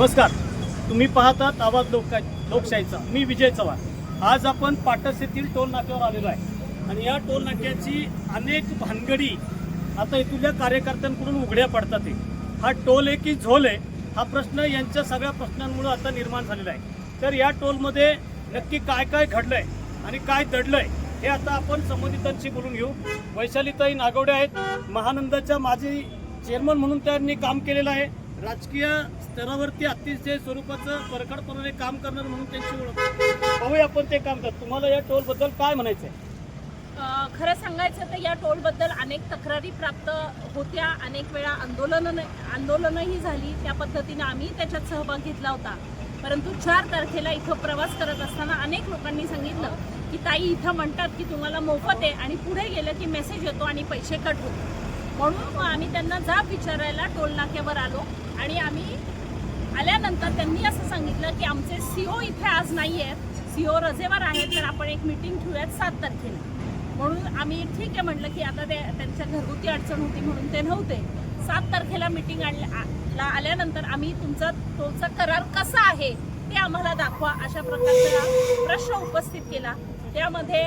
नमस्कार. तुम्ही पाहतात आवाज लोक लोकशाहीचा. मी विजय चव्हाण. आज आपण पाटस येथील टोल नाक्यावर आलेलो आहे. आणि या टोल नाक्याची अनेक भानगडी आता इथल्या कार्यकर्त्यांकडून उघड्या पडतात आहे. हा टोल आहे की झोल आहे. हा प्रश्न यांच्या सगळ्या प्रश्नांमुळे आता निर्माण झालेला आहे. तर या टोलमध्ये नक्की काय काय घडलंय आणि काय दडलंय हे आता आपण संबंधितांशी बोलून घेऊ. वैशालीताई नागवडे आहेत. महानंदाच्या माजी चेअरमन म्हणून त्यांनी काम केलेलं आहे. राजकीय स्तरावरती अतिशय स्वरूपाचं परखडपणाने काम करणार म्हणून त्यांची ओळख. पाहूया आपण ते काम करत तुम्हाला या टोलबद्दल काय म्हणायचं आहे खरं सांगायचं तर या टोलबद्दल अनेक तक्रारी प्राप्त होत्या. अनेक वेळा आंदोलन आंदोलनही झाली. त्या पद्धतीनं आम्ही त्याच्यात सहभाग घेतला होता. परंतु चार तारखेला इथं प्रवास करत असताना अनेक लोकांनी सांगितलं की ताई इथं म्हणतात की तुम्हाला मोफत आहे आणि पुढे गेलं की मेसेज येतो आणि पैसे कट होतो म्हणून मग आम्ही त्यांना जाब विचारायला टोलनाक्यावर आलो. आणि आम्ही आल्यानंतर त्यांनी असं सांगितलं की आमचे सीओ इथे आज नाही आहेत सीओ रजेवर आहेत तर आपण एक मीटिंग ठेवूयात सात तारखेला. म्हणून आम्ही ठीक आहे म्हटलं की आता ते त्यांच्या घरगुती अडचण होती म्हणून ते नव्हते. सात तारखेला मीटिंग ला आल्यानंतर आम्ही तुमचा तुमचा करार कसा आहे ते आम्हाला दाखवा अशा प्रकारचा प्रश्न उपस्थित केला. त्यामध्ये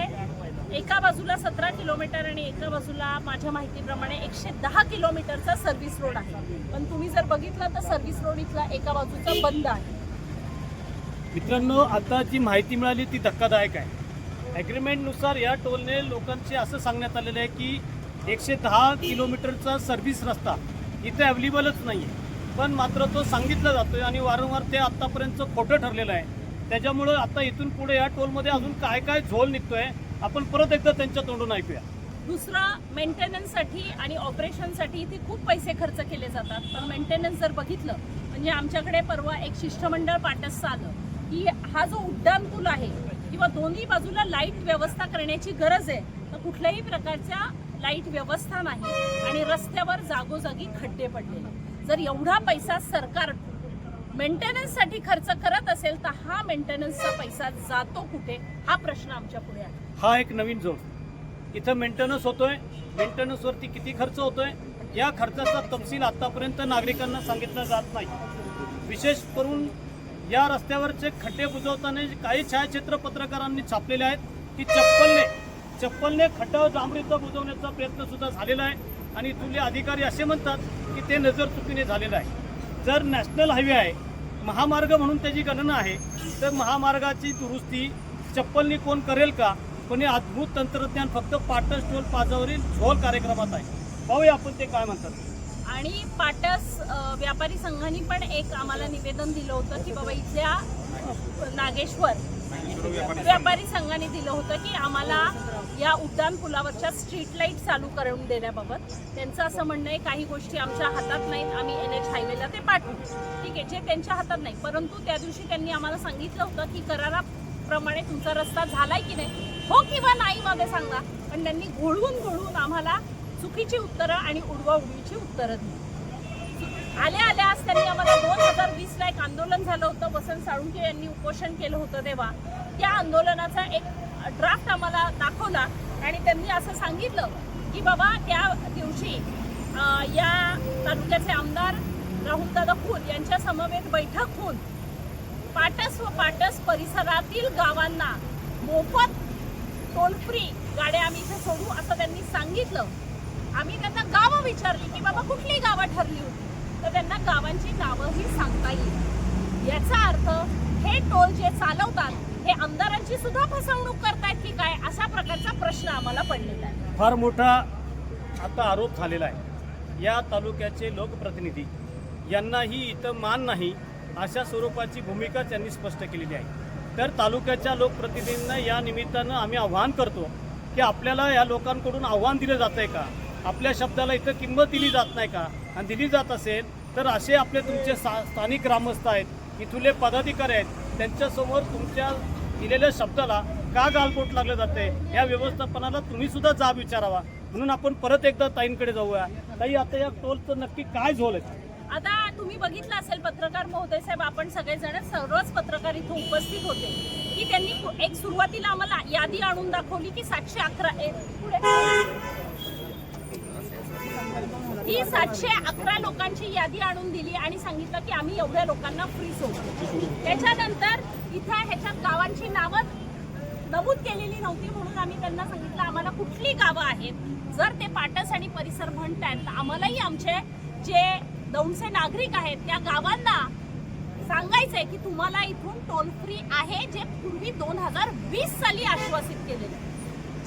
एका बाजूला सतरा किलोमीटर आणि एका बाजूला माझ्या माहितीप्रमाणे एकशे दहा किलोमीटरचा सर्व्हिस रोड आहे. पण तुम्ही जर बघितलं तर सर्व्हिस रोड इथला एका बाजूचा बंद आहे. मित्रांनो आता जी माहिती मिळाली ती धक्कादायक आहे. ॲग्रीमेंटनुसार या टोलने लोकांचे असं सांगण्यात आलेलं आहे की एकशे दहा किलोमीटरचा सर्व्हिस रस्ता इथे अवेलेबलच नाही आहे पण मात्र तो सांगितला जातो आहे आणि वारंवार ते आत्तापर्यंत खोटं ठरलेलं आहे. त्याच्यामुळं आता इथून पुढे या टोलमध्ये अजून काय काय झोल निघतो आहे आपण परत एकदा त्यांच्या तोंडून ऐकूया. दुसरं मेंटेनन्ससाठी आणि ऑपरेशनसाठी इथे खूप पैसे खर्च केले जातात. पण मेंटेनन्स जर बघितलं म्हणजे आमच्याकडे परवा एक शिष्टमंडळ पाटसचं आलं की हा जो उड्डाण पूल आहे किंवा दोन्ही बाजूला लाइट व्यवस्था करण्याची गरज आहे तर कुठल्याही प्रकारच्या लाइट व्यवस्था नाही आणि रस्त्यावर जागोजागी खड्डे पडलेले जर एवढा पैसा सरकार मेंटेनन्ससाठी खर्च करत असेल तर हा मेंटेनन्सचा पैसा जातो कुठे? हा प्रश्न आमच्या पुढे आहे. हा एक नवीन झोन. इथं मेंटेनन्स होतोय. मेंटेनन्सवरती किती खर्च होतोय? या खर्चाचा तपशील आतापर्यंत नागरिकांना सांगितला जात नाही. विशेष करून या रस्त्यावरचे खड्डे बुजवताना काही छायाचित्र पत्रकारांनी छापलेले आहेत की चप्पलने चप्पलने खड्डा डांबरीचा बुजवण्याचा प्रयत्न सुद्धा झालेला आहे. आणि इथले अधिकारी असे म्हणतात की ते नजर चुकीने झालेलं आहे. जर नॅशनल हायवे आहे महामार्ग म्हणून त्याची गणना आहे तर महामार्गाची दुरुस्ती चप्पलनी कोण करेल का? पण हे अद्भुत तंत्रज्ञान फक्त पाटस टोल पाजावरील झोल कार्यक्रमात आहे. पाहूया आपण ते काय म्हणतात. आणि पाटस व्यापारी संघाने पण एक आम्हाला निवेदन दिलं होतं की बाबा इथल्या नागेश्वर व्यापारी संघाने दिलं होतं की आम्हाला या उड्डाण पुलावरच्या स्ट्रीट लाइट चालू करून देण्याबाबत. त्यांचं असं म्हणणं आहे काही गोष्टी आमच्या हातात नाहीत आम्ही एन एच हायवेला ते पाठवू. ठीक आहे जे त्यांच्या हातात नाही परंतु त्या दिवशी त्यांनी आम्हाला सांगितलं होतं की करारा त्याप्रमाणे तुमचा रस्ता झालाय की नाही हो किंवा नाही मध्ये सांगा. पण त्यांनी घोळवून घोळवून आम्हाला चुकीची उत्तरं आणि उडवा उडवीची उत्तरं दिली. आल्या आल्या आज त्यांनी आम्हाला दोन हजार वीस ला एक आंदोलन झालं होतं. वसंत साळुंके यांनी उपोषण केलं होतं तेव्हा. त्या आंदोलनाचा एक ड्राफ्ट आम्हाला दाखवला आणि त्यांनी असं सांगितलं की बाबा त्या दिवशी या तालुक्याचे आमदार राहुलदादा खून यांच्या समवेत बैठक होऊन पाटस व पाटस परिसरातील गावांना मोफत टोल फ्री गाड्या आम्ही इथे सोडू असं त्यांनी सांगितलं. आम्ही त्यांना गावं विचारली की बाबा कुठली गावं ठरली होती? तर त्यांना गावांची नावंही सांगता येईल. याचा अर्थ हे टोल जे चालवतात हे आमदारांची सुद्धा फसवणूक करतायत की काय? अशा प्रकारचा प्रश्न आम्हाला पडलेला आहे. फार मोठा आता आरोप झालेला आहे. या तालुक्याचे लोकप्रतिनिधी यांनाही इथं मान नाही. अशा स्वरूपाची भूमिका त्यांनी स्पष्ट केलेली आहे. तर तालुक्याच्या लोकप्रतिनिधींना या निमित्तानं आम्ही आव्हान करतो की आपल्याला या लोकांकडून आव्हान दिलं जात आहे का? आपल्या शब्दाला इथं किंमत दिली जात नाही का? आणि दिली जात असेल तर असे आपले तुमचे सा स्थानिक ग्रामस्थ आहेत इथले पदाधिकारी आहेत त्यांच्यासमोर तुमच्या दिलेल्या शब्दाला का गालबोट लागलं जाते या व्यवस्थापनाला तुम्ही सुद्धा जाब विचारावा. म्हणून आपण परत एकदा ताईंकडे जाऊया. ताई आता या टोलचं नक्की काय झोल आहे? आता तुम्ही बघितलं असेल पत्रकार महोदय साहेब आपण सगळेजण सर्वच पत्रकार इथं उपस्थित होते की त्यांनी एक सुरुवातीला आम्हाला यादी आणून दाखवली की सातशे अकरा पुढे. ही सातशे अकरा लोकांची यादी आणून दिली आणि सांगितलं की आम्ही एवढ्या लोकांना फ्री सोडतो. त्याच्यानंतर इथं ह्याच्यात गावांची नावं नमूद केलेली नव्हती म्हणून आम्ही त्यांना सांगितलं आम्हाला कुठली गावं आहेत? जर ते पाटस आणि परिसर म्हणतायत तर आम्हालाही आमचे जे दौंडचे नागरिक आहेत त्या गावांना सांगायचंय की तुम्हाला इथून टोल फ्री आहे जे पूर्वी दोन हजार वीस साली आश्वासित केलेलं.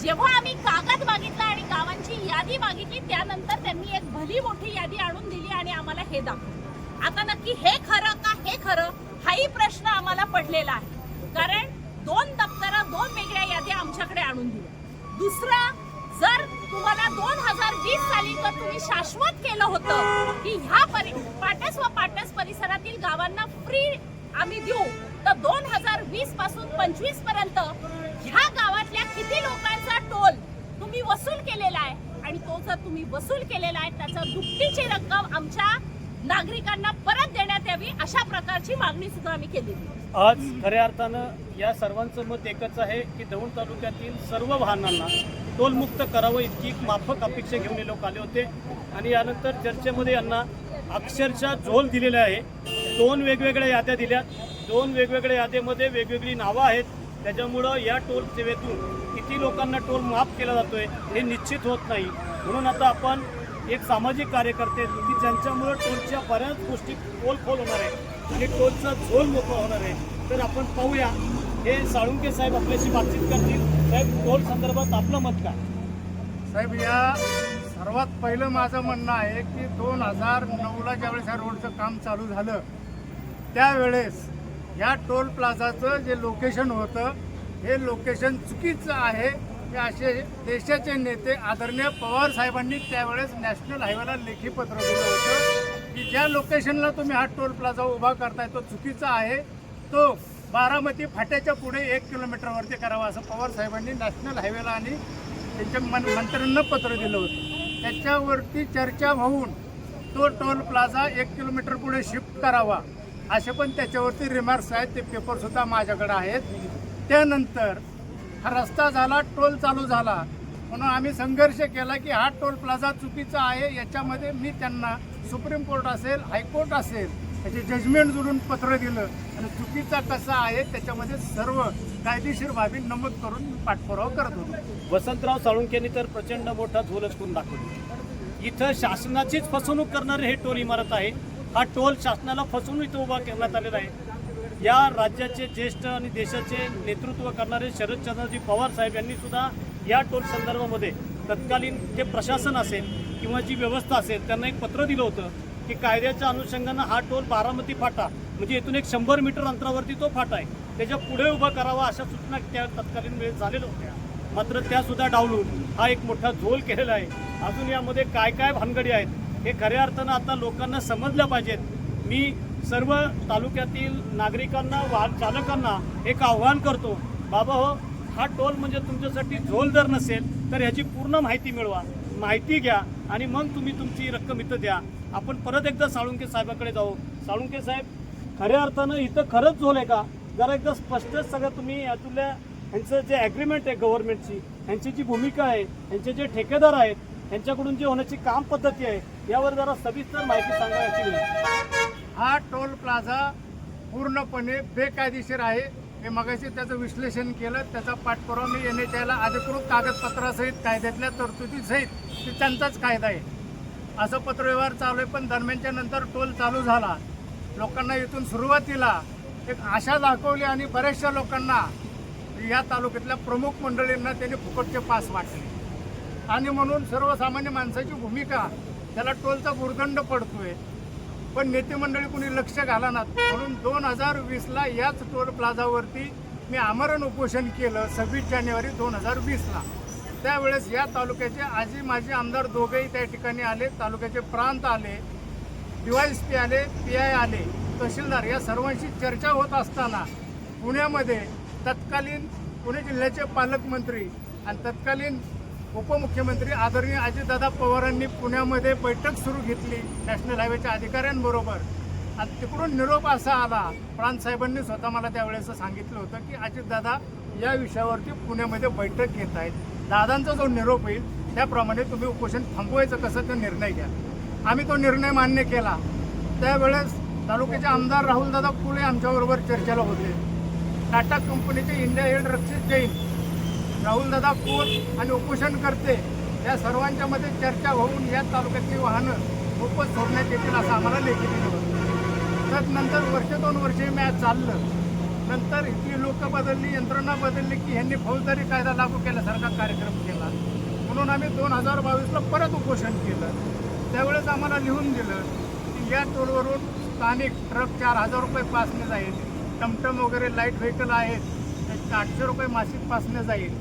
जेव्हा आम्ही कागद मागितला आणि गावांची यादी मागितली त्यानंतर त्यांनी एक भली मोठी यादी आणून दिली आणि आम्हाला हे दाखवलं. आता नक्की हे खरं का हे खरं हाही प्रश्न आम्हाला पडलेला आहे. कारण दोन दप्तरं दोन वेगळ्या याद्या आमच्याकडे आणून दिल्या. दुसरा जर तुम्हाला दोन हजार वीस साली तर तुम्ही शाश्वत केलं होतं की ह्या परि पाटस व पाटस परिसरातील गावांना फ्री आम्ही देऊ तर दोन हजार वीसपासून पंचवीसपर्यंत ह्या गावातल्या किती लोकांचा टोल तुम्ही वसूल केलेला आहे आणि तो जर तुम्ही वसूल केलेला आहे त्याचा दुपटीची रक्कम आमच्या नागरिकांना परत देण्यात यावी अशा प्रकारची मागणी सुद्धा आम्ही केली. आज खऱ्या अर्थानं या सर्वांचं मत एकच आहे की दौंड तालुक्यातील सर्व वाहनांना टोलमुक्त करावं इतकी एक माफक अपेक्षा घेऊन हे लोक आले होते. आणि यानंतर चर्चेमध्ये यांना अक्षरशः झोल दिलेला आहे. दोन वेगवेगळ्या याद्या दिल्या. दोन वेगवेगळ्या याद्यामध्ये वेगवेगळी नावं आहेत. त्याच्यामुळं या टोल सेवेतून किती लोकांना टोल माफ केला जातोय हे निश्चित होत नाही. म्हणून आता आपण एक सामाजिक कार्यकर्ते की ज्यांच्यामुळं टोलच्या बऱ्याच गोष्टी पोल खोल होणार आहे आणि टोलचा झोल मोकळा होणार आहे. तर आपण पाहूया. हे साळुंके साहेब आपल्याशी बातचीत करतील. साहेब टोल संदर्भात आपलं मत काय? साहेब या सर्वात पहिलं माझं म्हणणं आहे की दोन हजार नऊला ज्यावेळेस ह्या रोडचं काम चालू झालं त्यावेळेस या टोल प्लाझाचं जे लोकेशन होतं हे लोकेशन चुकीचं आहे हे असे देशाचे नेते आदरणीय पवार साहेबांनी त्यावेळेस नॅशनल हायवेला लेखी पत्र दिलं होतं की ज्या लोकेशनला तुम्ही हा टोल प्लाझा उभा करताय तो चुकीचा आहे तो बारामती फाट्याच्या पुढे एक किलोमीटरवरती करावा असं पवार साहेबांनी नॅशनल हायवेला आणि त्यांच्या मन मंत्र्यांना पत्र दिलं होतं. त्याच्यावरती चर्चा होऊन तो टोल प्लाझा एक किलोमीटर पुढे शिफ्ट करावा असे पण त्याच्यावरती रिमार्क्स आहेत. ते पेपरसुद्धा माझ्याकडे आहेत. त्यानंतर हा रस्ता झाला टोल चालू झाला. म्हणून आम्ही संघर्ष केला की हा टोल प्लाझा चुकीचा आहे. याच्यामध्ये मी त्यांना सुप्रीम कोर्ट असेल हायकोर्ट असेल त्याचे जजमेंट जोडून पत्र दिलं. आणि चुकीचा कसा आहे त्याच्यामध्ये सर्व कायदेशीर बाबी नमूद करून पाठपुरावा करत होतो. वसंतराव साळुंकेनी तर प्रचंड मोठा झोलच करून दाखवली. इथं शासनाचीच फसवणूक करणारे हे टोल इमारत आहे. हा टोल शासनाला फसवून इथं उभा करण्यात आलेला आहे. या राज्याचे ज्येष्ठ आणि देशाचे नेतृत्व करणारे शरदचंद्रजी पवार साहेब यांनी सुद्धा या टोल संदर्भामध्ये तत्कालीन जे प्रशासन असेल किंवा जी व्यवस्था असेल त्यांना एक पत्र दिलं होतं. की कायद्याच्या अनुषंगानं हा टोल बारामती फाटा म्हणजे इथून एक शंभर मीटर अंतरावरती तो फाटा आहे त्याच्या पुढे उभा करावा अशा सूचना त्या तत्कालीन वेळेस झालेल्या होत्या. मात्र त्यासुद्धा डावलून हा एक मोठा झोल केलेला आहे. अजून यामध्ये काय काय भानगडी आहेत हे खऱ्या अर्थानं आता लोकांना समजल्या पाहिजेत. मी सर्व तालुक्यातील नागरिकांना वाहन चालकांना एक आव्हान करतो बाबा हो हा टोल म्हणजे तुमच्यासाठी झोल जर नसेल तर ह्याची पूर्ण माहिती मिळवा. माहिती घ्या आणि मग तुम्ही तुमची रक्कम इथं द्या. आपण परत एकदा साळुंके साहेबाकडे जाऊ. साळुंके साहेब खऱ्या अर्थानं इथं खरंच झोल आहे का? जरा एकदा स्पष्टच सगळं तुम्ही यातल्या ह्यांचं जे ॲग्रीमेंट आहे गव्हर्नमेंटची ह्यांची जी भूमिका आहे ह्यांचे जे ठेकेदार आहेत ह्यांच्याकडून जे होण्याची काम पद्धती आहे यावर जरा सविस्तर माहिती सांगा याची हा टोल प्लाझा पूर्णपणे बेकायदेशीर आहे. हे मगाशी त्याचं विश्लेषण केलं त्याचा पाठपुरावा मी एन एच आयला अधिकृत कागदपत्रासहित कायद्यातल्या तरतुदीसहित ते त्यांचाच कायदा आहे. असं पत्रव्यवहार चालू आहे पण दरम्यानच्या नंतर टोल चालू झाला. लोकांना इथून सुरुवातीला एक आशा दाखवली आणि बऱ्याचशा लोकांना या तालुक्यातल्या प्रमुख मंडळींना त्यांनी फुकटचे पास वाटले. आणि म्हणून सर्वसामान्य माणसाची भूमिका त्याला टोलचा भुर्दंड पडतोय. पण नेते मंडळी कुणी लक्ष घाला ना म्हणून दोन हजार वीसला याच टोल प्लाझावरती मी आमरण उपोषण केलं सव्वीस जानेवारी दोन हजार वीसला. त्यावेळेस या तालुक्याचे आजी माजी आमदार दोघेही त्या ठिकाणी आले तालुक्याचे प्रांत आले डीवायस पी आले पी आय आले तहसीलदार या सर्वांशी चर्चा होत असताना पुण्यामध्ये तत्कालीन पुणे जिल्ह्याचे पालकमंत्री आणि तत्कालीन उपमुख्यमंत्री आदरणीय अजितदादा पवारांनी पुण्यामध्ये बैठक सुरू घेतली नॅशनल हायवेच्या अधिकाऱ्यांबरोबर. आणि तिकडून निरोप असा आला प्रांतसाहेबांनी स्वतः मला त्यावेळेस सांगितलं होतं की अजितदादा या विषयावरती पुण्यामध्ये बैठक घेत आहेत. दादांचा जो निरोप होईल त्याप्रमाणे तुम्ही उपोषण थांबवायचं कसं तो निर्णय घ्या. आम्ही तो निर्णय मान्य केला. त्यावेळेस तालुक्याचे आमदार राहुलदादा फुले आमच्याबरोबर चर्चेला होते. टाटा कंपनीचे इंडिया हेड रक्षित जैन राहुलदादा फुल आणि उपोषण करते या सर्वांच्या मध्ये चर्चा होऊन या तालुक्यातली वाहनं खूपच सोडण्यात येतील असं आम्हाला लेखी दिलं होतं. तर नंतर वर्ष दोन वर्षे मॅच चाललं. नंतर इथली लोक बदलली यंत्रणा बदलली की ह्यांनी फौजदारी कायदा लागू केल्यासारखा कार्यक्रम केला. म्हणून आम्ही दोन हजार बावीसला परत उपोषण केलं. त्यावेळेस आम्हाला लिहून दिलं की या टोलवरून स्थानिक ट्रक चार हजार रुपये पासने जाईल टमटम वगैरे लाइट व्हेकल आहेत त्याचे आठशे रुपये मासिक पासने जाईल.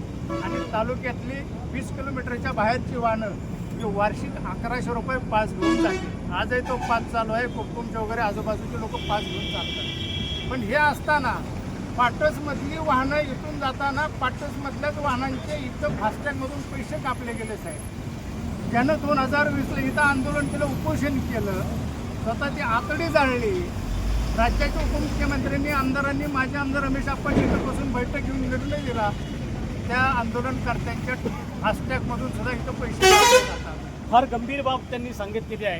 आणि तालुक्यातली वीस किलोमीटरच्या बाहेरची वाहनं ही वार्षिक अकराशे रुपये पास घेऊन जाते आजही तो पास चालू आहे कोकमचे वगैरे आजूबाजूचे लोक पास घेऊन चालतात. पण हे असताना पाटसमधली वाहनं इथून जाताना पाटसमधल्याच वाहनांचे इथं फास्टॅगमधून पैसे कापले गेले साहेब. ज्यानं दोन हजार वीसला इथं आंदोलन केलं उपोषण केलं स्वतःची आतडी जाळली. राज्याच्या उपमुख्यमंत्र्यांनी आमदारांनी माझे आमदार रमेश आपण इथं बसून बैठक घेऊन निर्णय दिला. त्या आंदोलनकर्त्यांच्या फास्टॅगमधून सुद्धा इथं पैसे कापले जातात. फार गंभीर बाब त्यांनी सांगितलेली आहे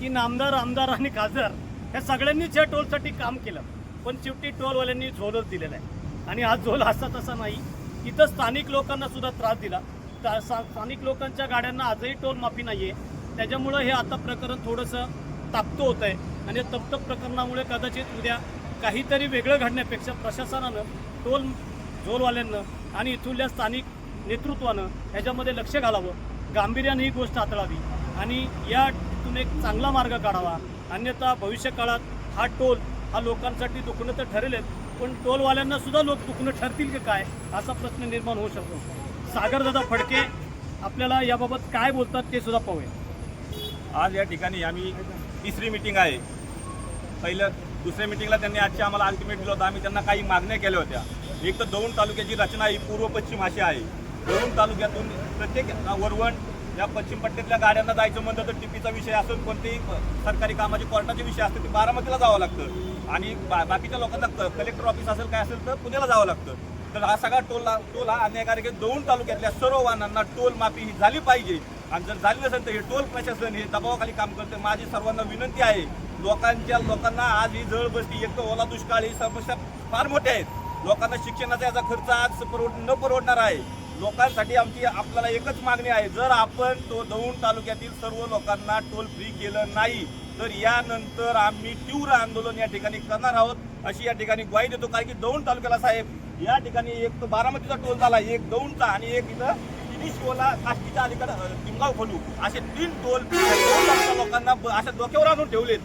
की नामदार आमदार आणि खासदार या सगळ्यांनीच या टोलसाठी काम केलं. पण शेवटी टोलवाल्यांनी झोलच दिलेला आहे. आणि हा झोल असा तसा नाही. इथं स्थानिक लोकांना सुद्धा त्रास दिला. सा- स्थानिक लोकांच्या गाड्यांना आजही टोल माफी नाही आहे त्याच्यामुळं हे आता प्रकरण थोडंसं तापतं होत आहे आणि तप्त प्रकरणामुळे कदाचित उद्या काहीतरी वेगळं घडण्यापेक्षा प्रशासनानं टोल झोलवाल्यांना आणि इथूनल्या स्थानिक नेतृत्वानं ह्याच्यामध्ये लक्ष घालावं. गांभीर्यानं ही गोष्ट हाताळावी. आणि यातून एक चांगला मार्ग काढावा. अन्यथा भविष्यकाळात हा टोल हा लोकांसाठी दुखणं तर ठरेलच पण टोलवाल्यांना सुद्धा लोक दुखणं ठरतील की काय असा प्रश्न निर्माण होऊ शकतो. सागरदादा फडके आपल्याला याबाबत काय बोलतात ते सुद्धा पाहूया. आज या ठिकाणी आम्ही तिसरी मिटिंग आहे. पहिलं दुसऱ्या मिटिंगला त्यांनी आजच्या आम्हाला अल्टिमेट दिलं होतं. आम्ही त्यांना काही मागण्या केल्या होत्या. एक तर दौंड तालुक्याची रचना ही पूर्व पश्चिम अशी आहे. दौंड तालुक्यातून प्रत्येक वरवण या पश्चिम पट्ट्यातल्या गाड्यांना जायचं म्हणलं तर टिपीचा विषय असून कोणतेही सरकारी कामाचे कोर्टाचे विषय असतील ते बारामतीला जावं लागतं. आणि बा बाकीच्या लोकांना कलेक्टर ऑफिस असेल काय असेल तर पुण्याला जावं लागतं. तर हा सगळा टोल टोल हा अन्यायकारक दोन तालुक्यातल्या सर्व वाहनांना टोल माफी ही झाली पाहिजे. आणि जर झाली नसेल तर हे टोल प्रशासन हे दबावाखाली काम करते. माझी सर्वांना विनंती आहे लोकांच्या लोकांना आज ही जळ बसती एक तर ओला दुष्काळ ही समस्या फार मोठ्या आहेत. लोकांना शिक्षणाचा याचा खर्च आज परवड न परवडणार आहे. लोकांसाठी आमची आपल्याला एकच मागणी आहे. जर आपण तो दौंड तालुक्यातील सर्व लोकांना टोल फ्री केलं नाही तर यानंतर आम्ही तीव्र आंदोलन या ठिकाणी करणार आहोत. अशी या ठिकाणी ग्वाही देतो कारण की दौंड तालुक्याला साहेब या ठिकाणी एक तर बारामतीचा टोल झाला एक दौंडचा आणि एक इथं तिन्ही काष्टीच्या अलीकडे निमगाव खोलू. असे तीन टोल लोकांना अशा डोक्यावर आणून ठेवलेत.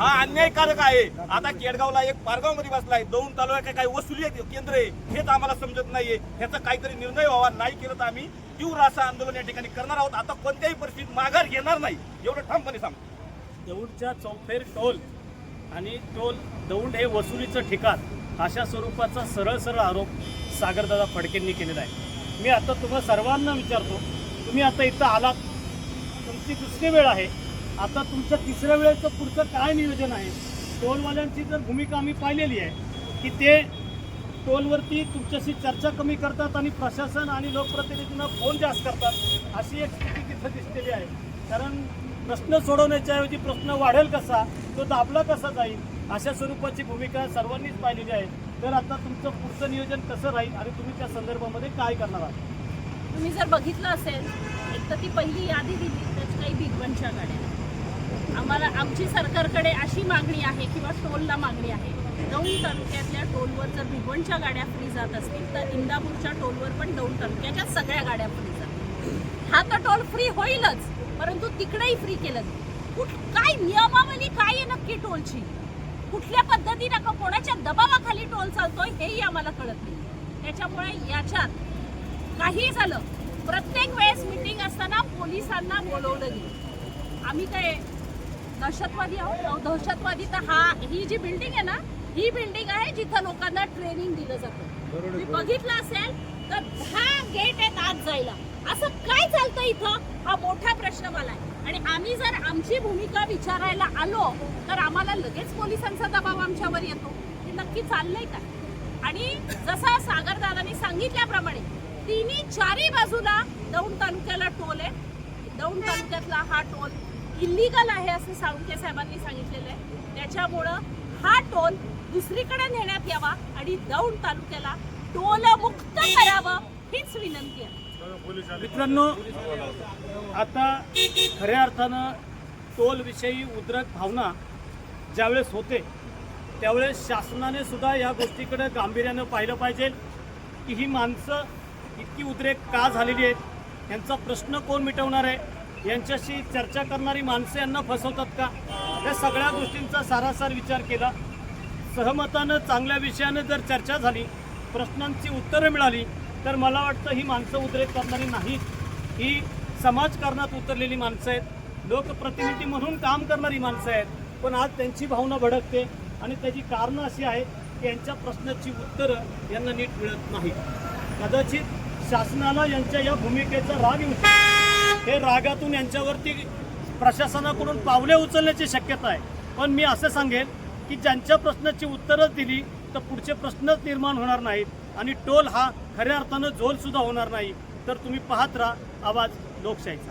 हा अन्यायकारक आहे. आता केडगावला एक पारगावमध्ये बसलाय. दोन तालुक्यात काही वसुली केंद्र आहे. हेच आम्हाला समजत नाहीये. ह्याचा काहीतरी निर्णय व्हावा नाही केलं तर आम्ही तीव्र असं आंदोलन या ठिकाणी करणार आहोत. आता कोणत्याही परिस्थितीत माघार घेणार नाही. एवढं ठामपणे सांगतो. दौंडच्या चौफेर टोल आणि टोल दौंड हे वसुलीचं ठिकाण. अशा स्वरूपाचा सरळ सरळ आरोप सागरदादा फडकेंनी केलेला आहे. मी आता तुम्हाला सर्वांना विचारतो तुम्ही आता इथं आलात. तुमची दुसरी वेळ आहे. आता तुमचं तिसऱ्या वेळेचं पुढचं काय नियोजन आहे? टोलवाल्यांची जर भूमिका आम्ही पाहिलेली आहे की ते टोलवरती तुमच्याशी चर्चा कमी करतात आणि प्रशासन आणि लोकप्रतिनिधींना फोन जास्त करतात अशी एक स्थिती तिथं दिसलेली आहे. कारण प्रश्न सोडवण्याच्या ऐवजी प्रश्न वाढेल कसा तो दाबला कसा जाईल अशा स्वरूपाची भूमिका सर्वांनीच पाहिलेली आहे. तर आता तुमचं पुढचं नियोजन कसं राहील आणि तुम्ही त्या संदर्भामध्ये काय करणार आहात? तुम्ही जर बघितलं असेल एक तर ती पहिली यादी दिली त्याची काही भिगवणच्या गाड्या. आम्हाला आमची सरकारकडे अशी मागणी आहे किंवा टोलला मागणी आहे. दौंड तालुक्यातल्या टोलवर जर भिगवणच्या गाड्या फ्री जात असतील तर इंदापूरच्या टोलवर पण दौंड तालुक्याच्या सगळ्या गाड्या फ्री जातील हा तर टोल फ्री होईलच परंतु तिकडेही फ्री केलं कुठ काय नियमावली काय आहे नक्की टोलची? कुठल्या पद्धतीनं का कोणाच्या दबावाखाली टोल चालतोय हेही आम्हाला कळत नाही. त्याच्यामुळे याच्यात काही झालं प्रत्येक वेळेस मीटिंग असताना पोलिसांना बोलवलं गेलं. आम्ही काय दहशतवादी आहोत. दहशतवादी तर हा ही जी बिल्डिंग आहे ना ही बिल्डिंग आहे जिथं लोकांना ट्रेनिंग दिलं जातं. तुम्ही बघितलं असेल तर दहा गेट आहेत आत जायला. असं काय चालतं इथं? हा मोठा प्रश्न मला आहे. आणि आम्ही जर आमची भूमिका विचारायला आलो तर आम्हाला लगेच पोलिसांचा दबाव आमच्यावर येतो. हे नक्की चाललंय काय आणि जसा सागरदादांनी सांगितल्याप्रमाणे तिन्ही चारी बाजूला दौंड तालुक्याला टोल आहे. दौंड तालुक्यातला हा टोल इलिगल आहे असं साळुंके साहेबांनी सांगितलेलं आहे. त्याच्यामुळं हा टोल दुसरीकडे नेण्यात यावा आणि दौंड तालुक्याला टोलमुक्त करावं हीच विनंती आहे. मित्रांनो आता खऱ्या अर्थानं टोलविषयी उद्रक भावना ज्यावेळेस होते त्यावेळेस शासनाने सुद्धा या गोष्टीकडे गांभीर्यानं पाहिलं पाहिजे की ही माणसं इतकी उद्रेक का झालेली आहेत? यांचा प्रश्न कोण मिटवणार आहे? यांच्याशी चर्चा करणारी माणसं यांना फसवतात का? या सगळ्या गोष्टींचा सारासार विचार केला. सहमतानं चांगल्या विषयानं जर चर्चा झाली प्रश्नांची उत्तरं मिळाली तर मला वाटतं ही माणसं उद्रेक करणारी नाहीत. ही समाजकारणात उतरलेली माणसं आहेत. लोकप्रतिनिधी म्हणून काम करणारी माणसं आहेत. पण आज त्यांची भावना भडकते आणि त्याची कारणं अशी आहेत की यांच्या प्रश्नाची उत्तरं यांना नीट मिळत नाहीत. कदाचित शासनाला यांच्या या भूमिकेचा राग येऊ शकतो. हे रागातून यांच्यावरती प्रशासनाकडून पावले उचलण्याची शक्यता आहे. पण मी असं सांगेन की ज्यांच्या प्रश्नाची उत्तरच दिली तर पुढचे प्रश्नच निर्माण होणार नाहीत. आणि टोल हा खऱ्या अर्थानं झोलसुद्धा होणार नाही. तर तुम्ही पाहत राहा आवाज लोकशाहीचा.